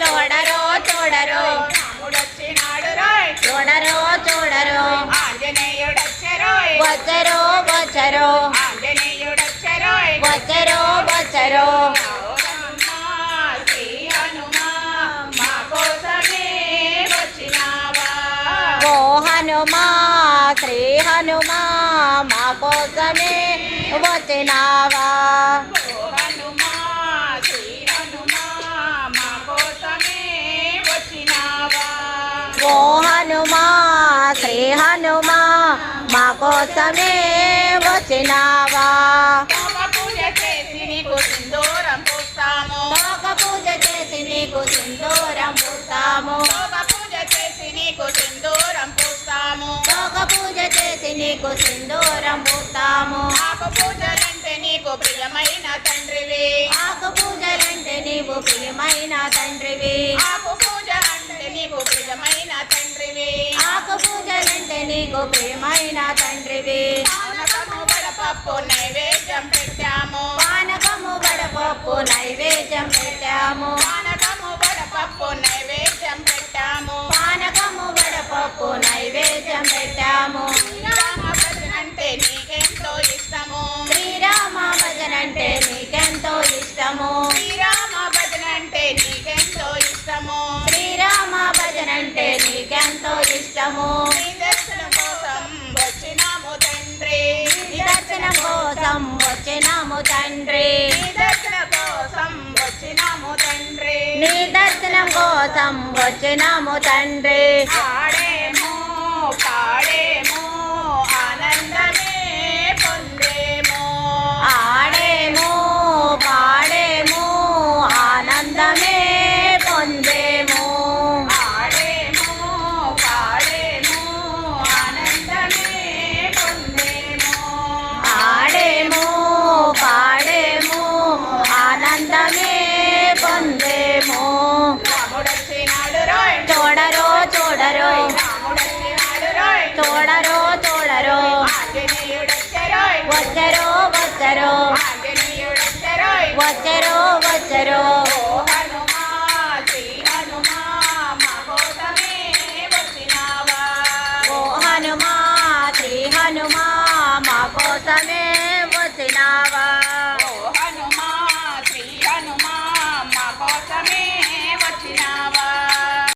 చూడరో చూడరో. రాముడొచ్చినాడు రోయ్ చూడరో చూడరో. ఆంజనేయుడొచ్చరో వచ్చరో వచ్చరో ఆంజనేయుడొచ్చరో వచ్చరో వచ్చరో హనుమా శ్రీ హనుమా మా కోసమే వచ్చినావా? మా కోసమే వచ్చినావా తోక పూజ చేసి నీకు సింధూరం పూస్తాము. పూజ చేసి నీకు సింధూరం పూస్తాము. పూజ చేసి నీకు సింధూరం పూస్తాము. పూజ చేసి నీకు సింధూరం పూస్తాము. ఆకు పూజలంటే నీకు ప్రియమైన తండ్రివి. ఆకు పూజలంటే నీవు ప్రియమైన తండ్రివి. ఆకు నీకు ప్రియమైన తండ్రివి. పానకము వడపప్పు నైవేద్యం పెట్టాము. పానకము వడపప్పు నైవేద్యం పెట్టాము. పానకము వడపప్పు నైవేద్యం పెట్టాము. పానకము వడపప్పు నైవేద్యం పెట్టాము. శ్రీరామ భజన అంటే నీకెంతో ఇష్టము. శ్రీరామ భజన అంటే నీకెంతో ఇష్టము. శ్రీరామ భజన అంటే నీకెంతో ఇష్టము. శ్రీరామ భజన అంటే నీకెంతో ఇష్టము. వచ్చినాము తండ్రి. నీ దర్శనం కోసం వచ్చినాము తండ్రి. నీ దర్శనం కోసం వచ్చినాము తండ్రి.